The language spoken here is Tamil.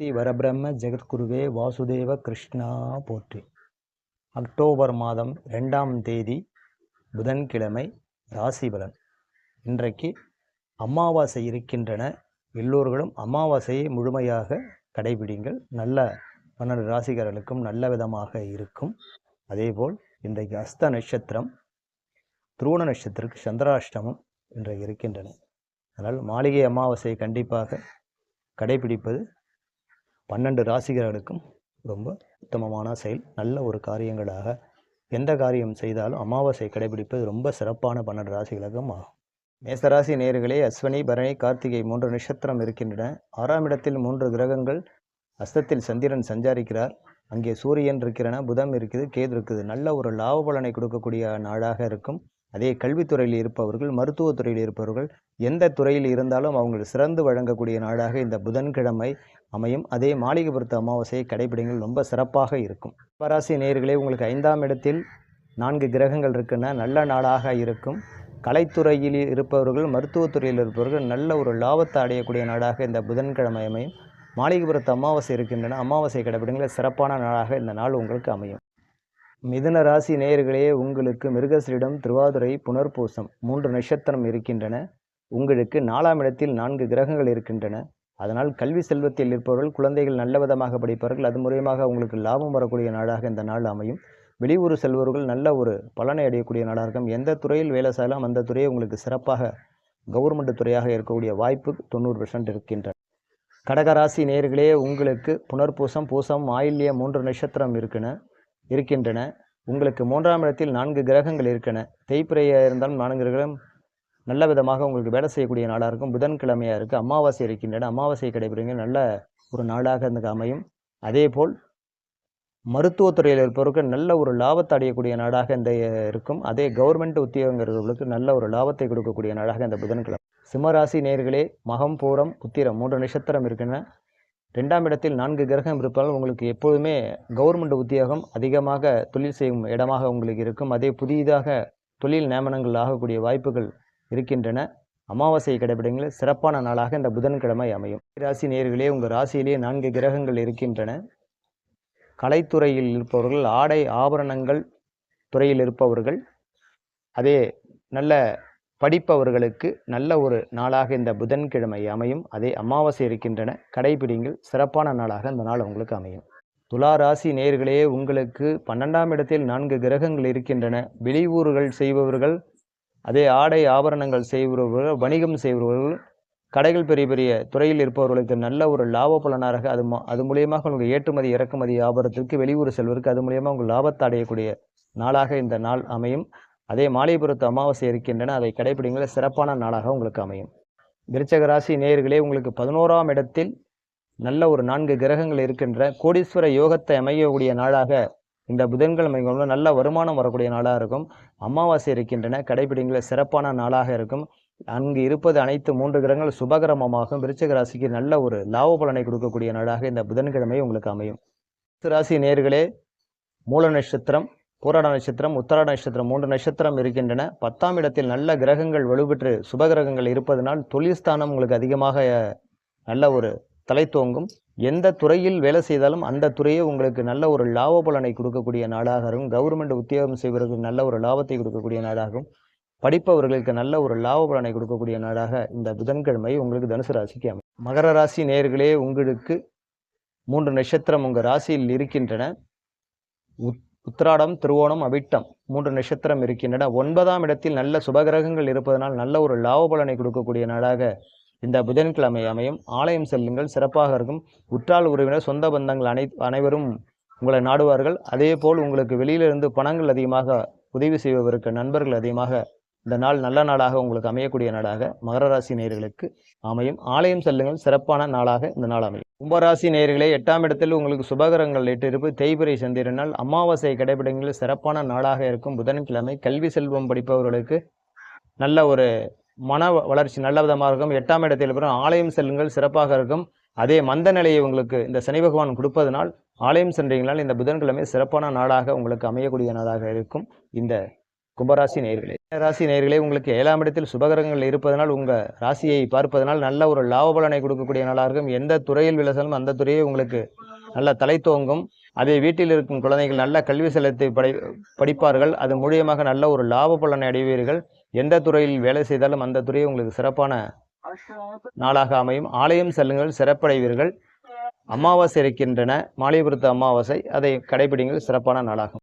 ஸ்ரீ வரபிரம்ம ஜெகத்குருவே வாசுதேவ கிருஷ்ணா போற்றி. அக்டோபர் மாதம் ரெண்டாம் தேதி புதன்கிழமை ராசி பலன் இன்றைக்கு அமாவாசை இருக்கின்றன. எல்லோர்களும் அமாவாசையை முழுமையாக கடைபிடிங்கள். நல்ல பன்னெண்டு ராசிகர்களுக்கும் நல்ல விதமாக இருக்கும். அதேபோல் இன்றைக்கு அஸ்த நட்சத்திரம் துருவண நட்சத்திரத்துக்கு சந்திராஷ்டமம் இன்றைக்கு இருக்கின்றன. அதனால் மாளிகை அமாவாசையை கண்டிப்பாக கடைபிடிப்பது பன்னெண்டு ராசிகர்களுக்கும் ரொம்ப உத்தமமான செயல். நல்ல ஒரு காரியங்களாக எந்த காரியம் செய்தாலும் அமாவாசை கடைபிடிப்பது ரொம்ப சிறப்பான பன்னெண்டு ராசிகளுக்கும் ஆகும். மேசராசி நேர்களே அஸ்வினி பரணி கார்த்திகை மூன்று நட்சத்திரம் இருக்கின்றன. ஆறாம் இடத்தில் மூன்று கிரகங்கள். அஸ்தத்தில் சந்திரன் சஞ்சாரிக்கிறார். அங்கே சூரியன் இருக்கிறன புதம் இருக்குது கேது இருக்குது. நல்ல ஒரு லாப பலனை கொடுக்கக்கூடிய நாளாக இருக்கும். அதே கல்வித்துறையில் இருப்பவர்கள் மருத்துவத்துறையில் இருப்பவர்கள் எந்த துறையில் இருந்தாலும் அவங்கள் சிறந்து வழங்கக்கூடிய நாடாக இந்த புதன்கிழமை அமையும். அதே மாளிகைபுரத்து அமாவாசையை கடைபிடிங்கள் ரொம்ப சிறப்பாக இருக்கும். பராசி நேர்களே உங்களுக்கு ஐந்தாம் இடத்தில் நான்கு கிரகங்கள் இருக்குன்னா நல்ல நாடாக இருக்கும். கலைத்துறையில் இருப்பவர்கள் மருத்துவத்துறையில் இருப்பவர்கள் நல்ல ஒரு லாபத்தை அடையக்கூடிய நாடாக இந்த புதன்கிழமை அமையும். மாளிகைபுரத்து அமாவாசை இருக்கின்றன. அமாவாசை கடைபிடிங்கள் சிறப்பான நாளாக இந்த நாள் உங்களுக்கு அமையும். மிதுன ராசி நேயர்களே உங்களுக்கு மிருகசரிடம் திருவாதுரை புனர்பூசம் மூன்று நட்சத்திரம் இருக்கின்றன. உங்களுக்கு நாலாம் இடத்தில் நான்கு கிரகங்கள் இருக்கின்றன. அதனால் கல்வி செல்வத்தில் இருப்பவர்கள் குழந்தைகள் நல்ல விதமாக படிப்பார்கள் அது மூலியமாக உங்களுக்கு லாபம் வரக்கூடிய நாளாக இந்த நாள் அமையும். வெளியூர் செல்வர்கள் நல்ல ஒரு பலனை அடையக்கூடிய நாளாக இருக்கும். எந்த துறையில் வேலை செய்யலாம் அந்த துறையை உங்களுக்கு சிறப்பாக கவர்மெண்ட் துறையாக இருக்கக்கூடிய வாய்ப்பு தொண்ணூறு பெர்சன்ட் இருக்கின்றன கடகராசி நேர்களே உங்களுக்கு புனர்பூசம் பூசம் ஆயில்ய மூன்று நட்சத்திரம் இருக்குன்னு இருக்கின்றன. உங்களுக்கு மூன்றாம் இடத்தில் நான்கு கிரகங்கள் இருக்கின தேய்பிரையாக இருந்தாலும் நான்கு கிரகம் நல்ல விதமாக உங்களுக்கு வேலை செய்யக்கூடிய நாளாக இருக்கும். புதன்கிழமையாக இருக்குது அமாவாசை இருக்கின்றன. அமாவாசை கடைபிடிங்க. நல்ல ஒரு நாளாக இந்த அமையும். அதே போல் மருத்துவத்துறையில் இருப்பவருக்கு நல்ல ஒரு லாபத்தை அடையக்கூடிய நாடாக இந்த இருக்கும். அதே கவர்மெண்ட் உத்தியோகங்கிறவர்களுக்கு நல்ல ஒரு லாபத்தை கொடுக்கக்கூடிய நாடாக இந்த புதன்கிழமை. சிம்மராசி நேர்களே மகம் பூரம் உத்திரம் மூன்று நட்சத்திரம் இருக்கின்றன. ரெண்டாம் இடத்தில் நான்கு கிரகம் இருப்பதால் உங்களுக்கு எப்போதுமே கவர்மெண்ட் உத்தியோகம் அதிகமாக தொழில் செய்யும் இடமாக உங்களுக்கு இருக்கும். அதே புதிதாக தொழில் நியமனங்கள் ஆகக்கூடிய வாய்ப்புகள் இருக்கின்றன. அமாவாசை கடைபிடிங்கள் சிறப்பான நாளாக இந்த புதன்கிழமை அமையும். ராசி நேர்களே உங்கள் ராசியிலேயே நான்கு கிரகங்கள் இருக்கின்றன. கலைத்துறையில் இருப்பவர்கள் ஆடை ஆபரணங்கள் துறையில் இருப்பவர்கள் அதே நல்ல படிப்பவர்களுக்கு நல்ல ஒரு நாளாக இந்த புதன்கிழமை அமையும். அதே அமாவாசை இருக்கின்றன. கடைபிடிங்கள். சிறப்பான நாளாக அந்த நாள் உங்களுக்கு அமையும். துலா ராசி நேர்களே உங்களுக்கு பன்னெண்டாம் இடத்தில் நான்கு கிரகங்கள் இருக்கின்றன. வெளியூர்கள் செய்பவர்கள் அதே ஆடை ஆபரணங்கள் செய்பவர்கள் வணிகம் செய்பவர்கள் கடைகள் பெரிய பெரிய துறையில் இருப்பவர்களுக்கு நல்ல ஒரு லாப பலனாக அது அது மூலியமாக உங்களுக்கு ஏற்றுமதி இறக்குமதி ஆபரத்திற்கு வெளியூர் செல்வதற்கு அது மூலியமாக உங்கள் லாபத்தை அடையக்கூடிய நாளாக இந்த நாள் அமையும். அதே மாலைபுரத்து அமாவாசை இருக்கின்றன. அதை கடைபிடிங்கள சிறப்பான நாளாக உங்களுக்கு அமையும். விருச்சக ராசி நேயர்களே உங்களுக்கு பதினோராம் இடத்தில் நல்ல ஒரு நான்கு கிரகங்கள் இருக்கின்ற கோடீஸ்வர யோகத்தை அமையக்கூடிய நாளாக இந்த புதன்கிழமை நல்ல வருமானம் வரக்கூடிய நாளாக இருக்கும். அமாவாசை இருக்கின்றன. கடைபிடிங்கள சிறப்பான நாளாக இருக்கும். அங்கு இருப்பது அனைத்து மூன்று கிரகங்கள் சுபகிரமமாகும் விருச்சக ராசிக்கு நல்ல ஒரு லாப பலனை கொடுக்கக்கூடிய நாளாக இந்த புதன்கிழமை உங்களுக்கு அமையும். ராசி நேர்களே மூல நட்சத்திரம் பூராட நட்சத்திரம் உத்தராட நட்சத்திரம் மூன்று நட்சத்திரம் இருக்கின்றன. பத்தாம் இடத்தில் நல்ல கிரகங்கள் வலுப்பெற்று சுபகிரகங்கள் இருப்பதனால் தொழில் ஸ்தானம் உங்களுக்கு அதிகமாக நல்ல ஒரு தலை தோங்கும் எந்த துறையில் வேலை செய்தாலும் அந்த துறையே உங்களுக்கு நல்ல ஒரு லாப பலனை கொடுக்கக்கூடிய நாடாக இருக்கும். கவர்மெண்ட் உத்தியோகம் செய்வதற்கு நல்ல ஒரு லாபத்தை கொடுக்கக்கூடிய நாடாகும் படிப்பவர்களுக்கு நல்ல ஒரு லாப பலனை கொடுக்கக்கூடிய நாடாக இந்த புதன்கிழமை உங்களுக்கு தனுசு ராசிக்கு அமையும். மகர ராசி நேர்களே உங்களுக்கு மூன்று நட்சத்திரம் உங்கள் ராசியில் இருக்கின்றன. உத்திராடம் திருவோணம் அவிட்டம் மூன்று நட்சத்திரம் இருக்கின்றன. ஒன்பதாம் இடத்தில் நல்ல சுபகிரகங்கள் இருப்பதனால் நல்ல ஒரு லாப பலனை கொடுக்கக்கூடிய நாடாக இந்த புதன்கிழமை அமையும். ஆலயம் செல்லுங்கள் சிறப்பாக இருக்கும். உற்றால் உறவினர் சொந்த பந்தங்கள் அனை அனைவரும் உங்களை நாடுவார்கள். அதே போல் உங்களுக்கு வெளியிலிருந்து பணங்கள் அதிகமாக உதவி செய்வதற்கு நண்பர்கள் அதிகமாக இந்த நாள் நல்ல நாளாக உங்களுக்கு அமையக்கூடிய நாளாக மகர ராசி நேர்களுக்கு அமையும். ஆலயம் செல்லுங்கள். சிறப்பான நாளாக இந்த நாள் அமையும். கும்பராசி நேர்களே எட்டாம் இடத்தில் உங்களுக்கு சுபகரங்கள் இட்டிருப்பு தேய்பிரை சந்திரனால் அமாவாசை கடைபிடிங்கள். சிறப்பான நாளாக இருக்கும். புதன்கிழமை கல்வி செல்வம் படிப்பவர்களுக்கு நல்ல ஒரு மன வளர்ச்சி நல்ல விதமாக இருக்கும். எட்டாம் இடத்தில் பிறகு ஆலயம் செல்லுங்கள். சிறப்பாக இருக்கும். அதே மந்த நிலையை உங்களுக்கு இந்த சனி பகவான் கொடுப்பதனால் ஆலயம் சென்றீங்களால் இந்த புதன்கிழமை சிறப்பான நாளாக உங்களுக்கு அமையக்கூடிய நாளாக இருக்கும். இந்த கும்பராசி நேர்களே ராசி நேர்களே உங்களுக்கு ஏழாம் இடத்தில் சுபகரங்கள் இருப்பதனால் உங்கள் ராசியை பார்ப்பதனால் நல்ல ஒரு லாப பலனை கொடுக்கக்கூடிய நாளாக இருக்கும். எந்த துறையில் விளைச்சாலும் அந்த துறையை உங்களுக்கு நல்ல தலை தோங்கும் அதே வீட்டில் இருக்கும் குழந்தைகள் நல்ல கல்வி செலுத்தி படை படிப்பார்கள். அது மூலியமாக நல்ல ஒரு லாப பலனை அடைவீர்கள். எந்த துறையில் வேலை செய்தாலும் அந்த துறையை உங்களுக்கு சிறப்பான நாளாக அமையும். ஆலயம் செல்லுங்கள் சிறப்படைவீர்கள். அமாவாசை இருக்கின்றன. மாலைபுரத்து அமாவாசை அதை கடைபிடிங்கள். சிறப்பான நாளாகும்.